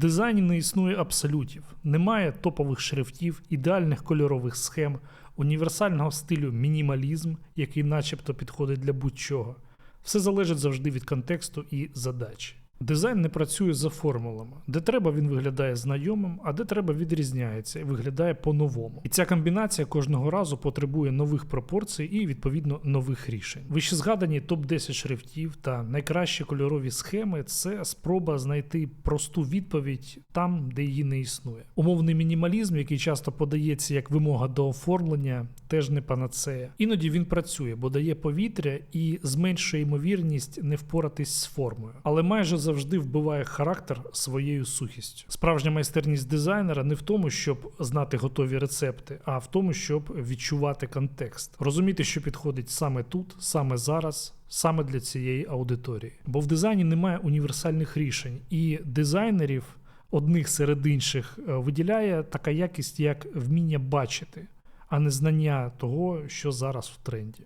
дизайні не існує абсолютів, немає топових шрифтів, ідеальних кольорових схем, універсального стилю мінімалізм, який начебто підходить для будь-чого. Все залежить завжди від контексту і задачі. Дизайн не працює за формулами. Де треба, він виглядає знайомим, а де треба відрізняється і виглядає по-новому. І ця комбінація кожного разу потребує нових пропорцій і відповідно нових рішень. Вище згадані топ-10 шрифтів та найкращі кольорові схеми це спроба знайти просту відповідь там, де її не існує. Умовний мінімалізм, який часто подається як вимога до оформлення, теж не панацея. Іноді він працює, бо дає повітря і зменшує ймовірність не впоратись з формою, але майже завжди вбиває характер своєю сухістю. Справжня майстерність дизайнера не в тому, щоб знати готові рецепти, а в тому, щоб відчувати контекст, розуміти, що підходить саме тут, саме зараз. Саме для цієї аудиторії, бо в дизайні немає універсальних рішень, і дизайнерів одних серед інших е, виділяє така якість, як вміння бачити, а не знання того, що зараз в тренді.